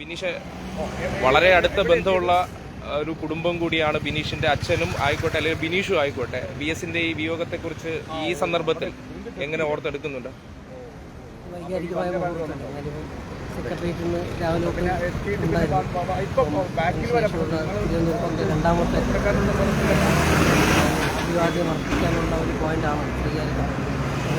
ബിനീഷ് വളരെ അടുത്ത ബന്ധമുള്ള ഒരു കുടുംബം കൂടിയാണ് ബിനീഷിന്റെ അച്ഛനും ആയിക്കോട്ടെ അല്ലെങ്കിൽ ബിനീഷും ആയിക്കോട്ടെ. ബി എസിന്റെ ഈ വിയോഗത്തെക്കുറിച്ച് ഈ സന്ദർഭത്തിൽ എങ്ങനെ ഓർത്തെടുക്കുന്നുണ്ട്? രാവിലെ രണ്ടാമത്തെ അഭിവാദ്യം അർപ്പിക്കാനുള്ള ഒരു ശ്രീകാര്യം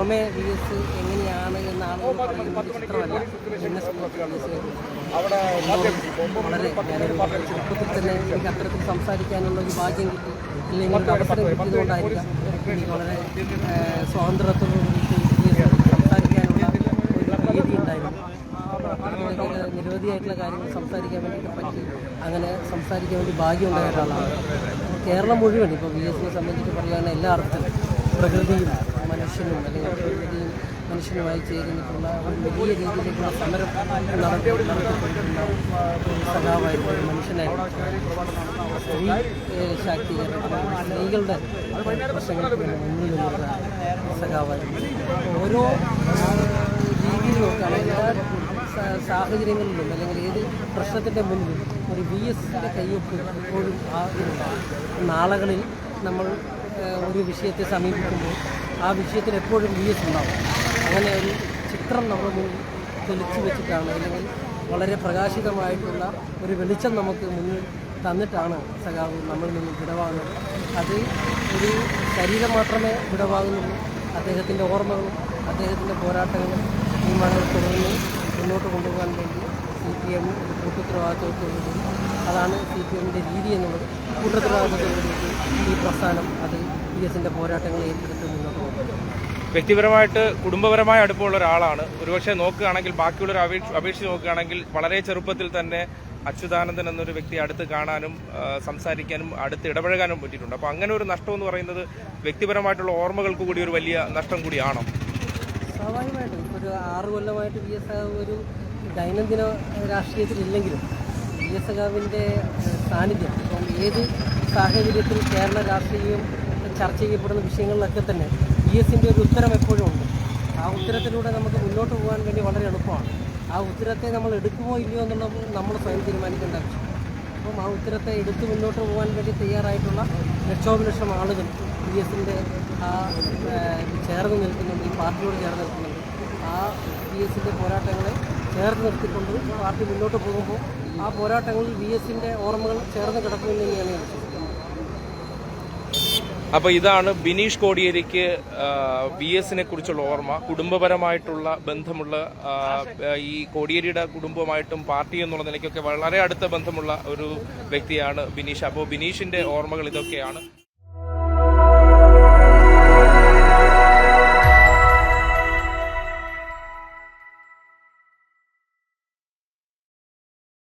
പുറമെ വി എസ് എങ്ങനെയാണ് എന്നാണ് ചിത്രമല്ല വളരെ ഞാനൊരു ചെറുപ്പത്തിൽ തന്നെ എനിക്ക് അത്തരത്തിൽ സംസാരിക്കാനുള്ള ഒരു ഭാഗ്യം കിട്ടി. ഒരു അവസരം കിട്ടിയതുകൊണ്ടായിരിക്കാം എനിക്ക് വളരെ സ്വാതന്ത്ര്യത്തോടുകൂടി സംസാരിക്കാനുള്ള ഒരു രീതി ഉണ്ടായിരുന്നു. നിരവധിയായിട്ടുള്ള കാര്യങ്ങൾ സംസാരിക്കാൻ വേണ്ടിയിട്ട് പറ്റി. അങ്ങനെ സംസാരിക്കാൻ വേണ്ടി ഭാഗ്യമുണ്ടായ ഒരാളാണ്. കേരളം മുഴുവൻ ഇപ്പോൾ ബി എസിനെ സംബന്ധിച്ച് പറയുകയാണെങ്കിൽ എല്ലാ അർത്ഥത്തിലും പ്രകൃതിയും മനുഷ്യനും അല്ലെങ്കിൽ പ്രകൃതിയും മനുഷ്യനുമായി ചേരുന്നിട്ടുള്ള ഒരു വലിയ രീതിയിലേക്കുള്ള സമരം സഖാവായിരുന്നു ഒരു മനുഷ്യനായിരുന്നു. സ്ത്രീ ശാക്തീകരണം സ്ത്രീകളുടെ പ്രശ്നങ്ങൾക്ക് വേണ്ടി ഓരോ രീതിയിൽ എല്ലാ സാഹചര്യങ്ങളിലും അല്ലെങ്കിൽ ഏത് പ്രശ്നത്തിന്റെ മുന്നിലും ഒരു വി എസിന്റെ കയ്യൊപ്പ് എപ്പോഴും ആ നാളുകളിൽ നമ്മൾ ഒരു വിഷയത്തെ സമീപിക്കുമ്പോൾ ആ വിഷയത്തിൽ എപ്പോഴും വി എസ് ഉണ്ടാവും. അങ്ങനെ ഒരു ചിത്രം നമ്മൾ മുന്നിൽ തെളിച്ചു വെച്ചിട്ടാണ് അല്ലെങ്കിൽ വളരെ പ്രകാശിതമായിട്ടുള്ള ഒരു വെളിച്ചം നമുക്ക് മുന്നിൽ തന്നിട്ടാണ് സഖാവ് നമ്മൾ നിന്ന് വിടവാങ്ങുന്നത്. അത് ഒരു ശരീരം മാത്രമേ വിടവാകുന്നുള്ളൂ അദ്ദേഹത്തിന്റെ ഓർമ്മകളും അദ്ദേഹത്തിന്റെ പോരാട്ടങ്ങളും തീരുമാനങ്ങൾ തുടർന്ന് മുന്നോട്ട് കൊണ്ടുപോകാൻ വേണ്ടി സി പി എം കൂട്ടുത്തരവാദിത്വത്തോടുകൂടി അതാണ് സി പി എമ്മിന്റെ രീതി എന്നുള്ളത്. കൂട്ടുത്തരവാദിത്വത്തോടുകൂടി ഈ പ്രസ്ഥാനം അത് പി എസിന്റെ പോരാട്ടങ്ങൾ ഏറ്റെടുത്ത് മുന്നോട്ട് വ്യക്തിപരമായിട്ട് കുടുംബപരമായ അടുപ്പമുള്ള ഒരാളാണ്. ഒരുപക്ഷെ നോക്കുകയാണെങ്കിൽ ബാക്കിയുള്ളവർ അപേക്ഷ അപേക്ഷിച്ച് നോക്കുകയാണെങ്കിൽ വളരെ ചെറുപ്പത്തിൽ തന്നെ അച്യുതാനന്ദൻ എന്നൊരു വ്യക്തി അടുത്ത് കാണാനും സംസാരിക്കാനും അടുത്ത് ഇടപഴകാനും പറ്റിയിട്ടുണ്ട്. അപ്പോൾ അങ്ങനെ ഒരു നഷ്ടം എന്ന് പറയുന്നത് വ്യക്തിപരമായിട്ടുള്ള ഓർമ്മകൾക്ക് കൂടി ഒരു വലിയ നഷ്ടം കൂടിയാണോ? സ്വാഭാവികമായിട്ടും. ഒരു ആറ് കൊല്ലമായിട്ട് വി എസ് ഒരു ദൈനംദിന രാഷ്ട്രീയത്തിലില്ലെങ്കിലും വി എസ് സാന്നിധ്യം ഏത് സാഹചര്യത്തിൽ കേരള രാഷ്ട്രീയം ചർച്ച ചെയ്യപ്പെടുന്ന വിഷയങ്ങളിലൊക്കെ തന്നെ ഇ എസിന്റെ ഒരു ഉത്തരം എപ്പോഴും ഉണ്ട്. ആ ഉത്തരത്തിലൂടെ നമുക്ക് മുന്നോട്ട് പോകാൻ വേണ്ടി വളരെ എളുപ്പമാണ്. ആ ഉത്തരത്തെ നമ്മൾ എടുക്കുമോ ഇല്ലയോ എന്നുള്ളത് നമ്മൾ സ്വയം തീരുമാനിക്കേണ്ട ആവശ്യം അപ്പം ആ ഉത്തരത്തെ എടുത്ത് മുന്നോട്ട് പോകാൻ വേണ്ടി തയ്യാറായിട്ടുള്ള ലക്ഷോപലക്ഷം ആളുകൾ ഇ എസിന്റെ ആ ചേർന്ന് നിൽക്കുന്നുണ്ട് ഈ പാർട്ടിയോട് ചേർന്ന് നിൽക്കുന്നുണ്ട്. ആ പി എസിന്റെ പോരാട്ടങ്ങളെ ചേർത്ത് നിർത്തിക്കൊണ്ട് പാർട്ടി മുന്നോട്ട് പോകുമ്പോൾ ആ പോരാട്ടങ്ങളിൽ വി എസിന്റെ ഓർമ്മകൾ ചേർന്ന് കിടക്കുമെന്ന് തന്നെയാണ് ഞാൻ അപ്പോൾ ഇതാണ് ബിനീഷ് കോടിയേരിക്ക് വി എസിനെ കുറിച്ചുള്ള ഓർമ്മ. കുടുംബപരമായിട്ടുള്ള ബന്ധമുള്ള ഈ കോടിയേരിയുടെ കുടുംബമായിട്ടും പാർട്ടി എന്നുള്ള നിലയ്ക്കൊക്കെ വളരെ അടുത്ത ബന്ധമുള്ള ഒരു വ്യക്തിയാണ് ബിനീഷ്. അപ്പോൾ ബിനീഷിന്റെ ഓർമ്മകൾ ഇതൊക്കെയാണ്.